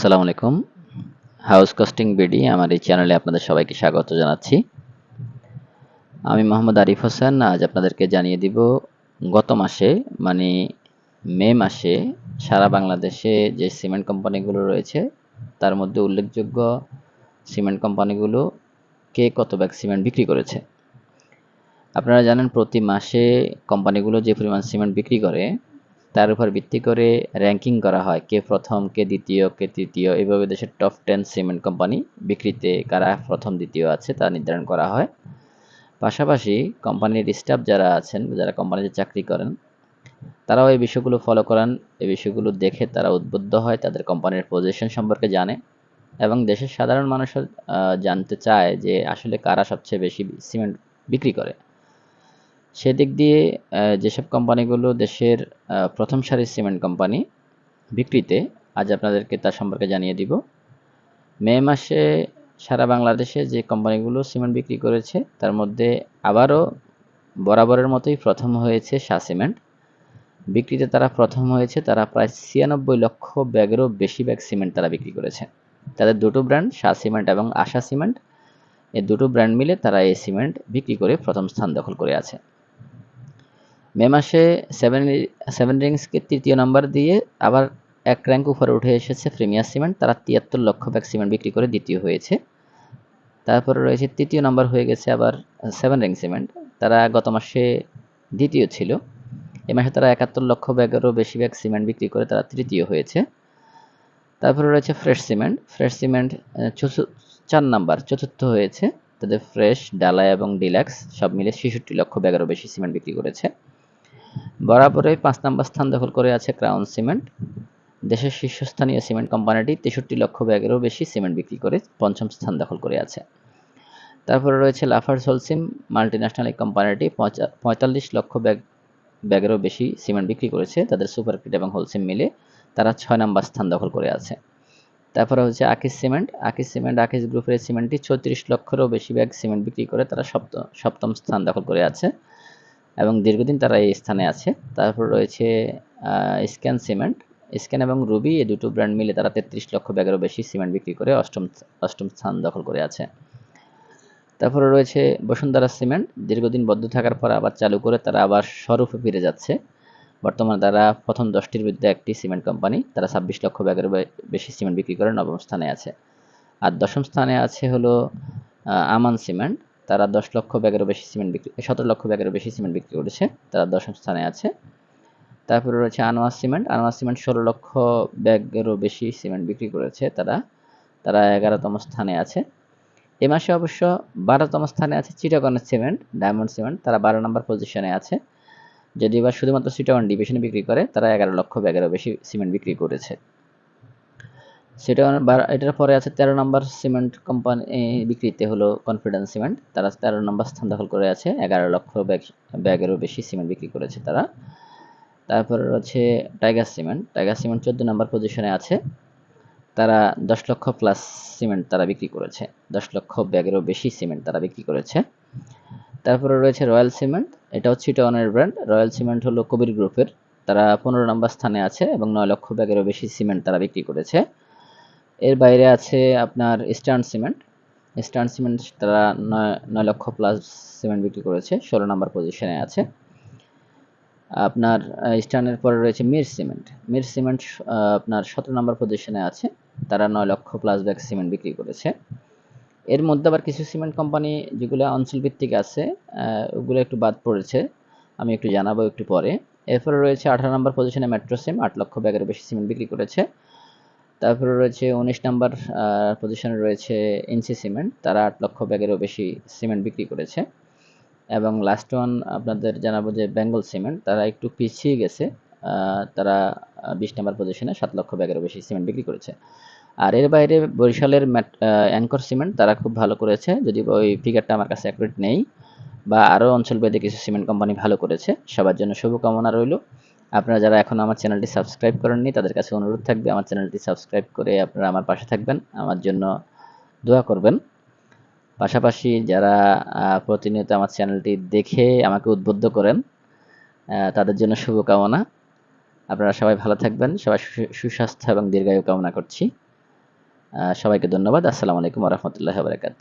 আসসালামু আলাইকুম। House costing BD আমার এই চ্যানেলে আপনাদের সবাইকে স্বাগত জানাচ্ছি। আমি মোহাম্মদ আরিফ হোসেন, আজ আপনাদেরকে জানিয়ে দিব গত মাসে মানে মে মাসে সারা বাংলাদেশে যে সিমেন্ট কোম্পানিগুলো রয়েছে, তার মধ্যে উল্লেখযোগ্য সিমেন্ট কোম্পানিগুলো কে কত ব্যাগ সিমেন্ট বিক্রি করেছে। আপনারা জানেন প্রতি মাসে কোম্পানিগুলো যে পরিমাণ সিমেন্ট বিক্রি করে তার উপর ভিত্তি করে র্যাঙ্কিং করা হয় কে প্রথম, কে দ্বিতীয়, কে তৃতীয়। এভাবে দেশের টপ টেন সিমেন্ট কোম্পানি বিক্রিতে কারা প্রথম, দ্বিতীয় আছে তা নির্ধারণ করা হয়। পাশাপাশি কোম্পানির স্টাফ যারা আছেন, যারা কোম্পানিতে চাকরি করেন, তারাও এই বিষয়গুলো ফলো করেন। এই বিষয়গুলো দেখে তারা উদ্বুদ্ধ হয়, তাদের কোম্পানির পজিশন সম্পর্কে জানে এবং দেশের সাধারণ মানুষও জানতে চায় যে আসলে কারা সবচেয়ে বেশি সিমেন্ট বিক্রি করে। সেদিক দিয়ে যেসব কোম্পানিগুলো দেশের প্রথম সারির সিমেন্ট কোম্পানি বিক্রিতে, আজ আপনাদেরকে তার সম্পর্কে জানিয়ে দিব। মে মাসে সারা বাংলাদেশে যে কোম্পানিগুলো সিমেন্ট বিক্রি করেছে, তার মধ্যে আবারও বরাবরের মতোই প্রথম হয়েছে শাহ সিমেন্ট। বিক্রিতে তারা প্রথম হয়েছে, তারা প্রায় ছিয়ানব্বই লক্ষ ব্যাগেরও বেশি ব্যাগ সিমেন্ট তারা বিক্রি করেছে। তাদের দুটো ব্র্যান্ড, শাহ সিমেন্ট এবং আশা সিমেন্ট এই দুটো ব্র্যান্ড মিলে তারা এই সিমেন্ট বিক্রি করে প্রথম স্থান দখল করে আছে। মে মাসে সেভেন সেভেন রিংসকে তৃতীয় নাম্বার দিয়ে আবার এক র্যাঙ্ক উপরে উঠে এসেছে প্রিমিয়ার সিমেন্ট তারা তিয়াত্তর লক্ষ ব্যাগ সিমেন্ট বিক্রি করে দ্বিতীয় হয়েছে। তারপরে রয়েছে তৃতীয় নাম্বার হয়ে গেছে আবার সেভেন রিং সিমেন্ট তারা গত মাসে দ্বিতীয় ছিল। এ মাসে তারা একাত্তর লক্ষ ব্যাগেরও বেশি ব্যাগ সিমেন্ট বিক্রি করে তারা তৃতীয় হয়েছে। তারপরে রয়েছে ফ্রেশ সিমেন্ট ফ্রেশ সিমেন্ট চার নাম্বার চতুর্থ হয়েছে। তাদের ফ্রেশ ডালা এবং ডিলাক্স সব মিলে ছেষট্টি লক্ষ ব্যাগেরও বেশি সিমেন্ট বিক্রি করেছে। বরাবরই পাঁচ নম্বর স্থান দখল করে আছে ক্রাউন সিমেন্ট। দেশের শীর্ষস্থানীয় সিমেন্ট কোম্পানিটি তেষট্টি লক্ষ ব্যাগেরও বেশি সিমেন্ট বিক্রি করে পঞ্চম স্থান দখল করে আছে। তারপরে রয়েছে লাফার্স হোলসিম মাল্টিন্যাশনাল এই কোম্পানিটি পঁয়তাল্লিশ লক্ষ ব্যাগ, ব্যাগেরও বেশি সিমেন্ট বিক্রি করেছে। তাদের সুপারকিট এবং হোলসিম মিলে তারা ছয় নম্বর স্থান দখল করে আছে। তারপরে হচ্ছে আকিস সিমেন্ট। আকিস সিমেন্ট, আকিস গ্রুপের সিমেন্টটি চৌত্রিশ লক্ষেরও বেশি ব্যাগ সিমেন্ট বিক্রি করে তারা সপ্তম সপ্তম স্থান দখল করে আছে। এবং দীর্ঘদিন তারা এই স্থানে আছে। তারপর রয়েছে স্ক্যান সিমেন্ট স্ক্যান এবং রুবি এই দুটো ব্র্যান্ড মিলে তারা তেত্রিশ লক্ষ ব্যাগেরও বেশি সিমেন্ট বিক্রি করে অষ্টম অষ্টম স্থান দখল করে আছে। তারপরে রয়েছে বসুন্ধরা সিমেন্ট দীর্ঘদিন বদ্ধ থাকার পর আবার চালু করে তারা আবার স্বরূপে ফিরে যাচ্ছে। বর্তমানে তারা প্রথম দশটির বিরুদ্ধে একটি সিমেন্ট কোম্পানি তারা ছাব্বিশ লক্ষ ব্যাগের বেশি সিমেন্ট বিক্রি করে নবম স্থানে আছে। আর দশম স্থানে আছে হলো আমান সিমেন্ট তারা দশ লক্ষ ব্যাগেরও বেশি সিমেন্ট বিক্রি সতেরো লক্ষ ব্যাগেরও বেশি সিমেন্ট বিক্রি করেছে। তারা দশম স্থানে আছে। তারপরে রয়েছে আনোয়ার সিমেন্ট। আনোয়ার সিমেন্ট ষোলো লক্ষ ব্যাগেরও বেশি সিমেন্ট বিক্রি করেছে তারা। তারা এগারোতম স্থানে আছে। এ মাসে অবশ্য বারোতম স্থানে আছে চিটাগনের সিমেন্ট, ডায়মন্ড সিমেন্ট। তারা বারো নম্বর পজিশনে আছে। যদি বা শুধুমাত্র চিটাগন ডিভিশনে বিক্রি করে, তারা এগারো লক্ষ ব্যাগেরও বেশি সিমেন্ট বিক্রি করেছে। সেটা এটার পরে আছে তেরো নম্বর সিমেন্ট কোম্পানি বিক্রিতে হলো কনফিডেন্স সিমেন্ট তারা তেরো নম্বর স্থান দখল করে আছে। এগারো লক্ষ ব্যাগ ব্যাগেরও বেশি সিমেন্ট বিক্রি করেছে তারা। তারপরে রয়েছে টাইগার সিমেন্ট টাইগার সিমেন্ট চোদ্দ নম্বর পজিশনে আছে। তারা দশ লক্ষ প্লাস সিমেন্ট তারা বিক্রি করেছে। দশ লক্ষ ব্যাগেরও বেশি সিমেন্ট তারা বিক্রি করেছে। তারপরে রয়েছে রয়্যাল সিমেন্ট এটা হচ্ছে চিটাগনের ব্র্যান্ড রয়্যাল সিমেন্ট হলো কবির গ্রুপের তারা পনেরো নম্বর স্থানে আছে এবং নয় লক্ষ ব্যাগেরও বেশি সিমেন্ট তারা বিক্রি করেছে। এর বাইরে আছে আপনার ইস্টার্ন সিমেন্ট ইস্টার্ন সিমেন্ট তারা নয় নয় লক্ষ প্লাস সিমেন্ট বিক্রি করেছে, ষোলো নম্বর পজিশনে আছে। আপনার ইস্টার্নের পরে রয়েছে মির সিমেন্ট মির সিমেন্ট আপনার সতেরো নম্বর পজিশনে আছে, তারা নয় লক্ষ প্লাস ব্যাগ সিমেন্ট বিক্রি করেছে। এর মধ্যে আবার কিছু সিমেন্ট কোম্পানি যেগুলো অঞ্চলভিত্তিক আছে ওগুলো একটু বাদ পড়েছে, আমি একটু জানাব একটু পরে। এরপরে রয়েছে আঠারো নম্বর পজিশনে মেট্রো সিম আট লক্ষ ব্যাগের বেশি সিমেন্ট বিক্রি করেছে। তারপরে রয়েছে উনিশ নাম্বার পজিশনে রয়েছে এনসি সিমেন্ট তারা আট লক্ষ ব্যাগেরও বেশি সিমেন্ট বিক্রি করেছে। এবং লাস্ট ওয়ান আপনাদের জানাব যে বেঙ্গল সিমেন্ট তারা একটু পিছিয়ে গেছে। তারা বিশ নাম্বার পজিশনে সাত লক্ষ ব্যাগেরও বেশি সিমেন্ট বিক্রি করেছে। আর এর বাইরে বরিশালের অ্যাঙ্কর সিমেন্ট তারা খুব ভালো করেছে। যদি ওই ফিগারটা আমার কাছে অ্যাকুরেট নেই, বা আরও অঞ্চলভেদে কিছু সিমেন্ট কোম্পানি ভালো করেছে, সবার জন্য শুভকামনা রইল। আপনারা যারা এখন আমার চ্যানেলটি সাবস্ক্রাইব করেননি, তাদের কাছে অনুরোধ থাকবে আমার চ্যানেলটি সাবস্ক্রাইব করে আপনারা আমার পাশে থাকবেন, আমার জন্য দোয়া করবেন। পাশাপাশি যারা প্রতিনিয়ত আমার চ্যানেলটি দেখে আমাকে উদ্বুদ্ধ করেন তাদের জন্য শুভকামনা। আপনারা সবাই ভালো থাকবেন, সবাই সুস্বাস্থ্য এবং দীর্ঘায়ু কামনা করছি। সবাইকে ধন্যবাদ। আসসালামু আলাইকুম রহমতুল্লাহ বারকাত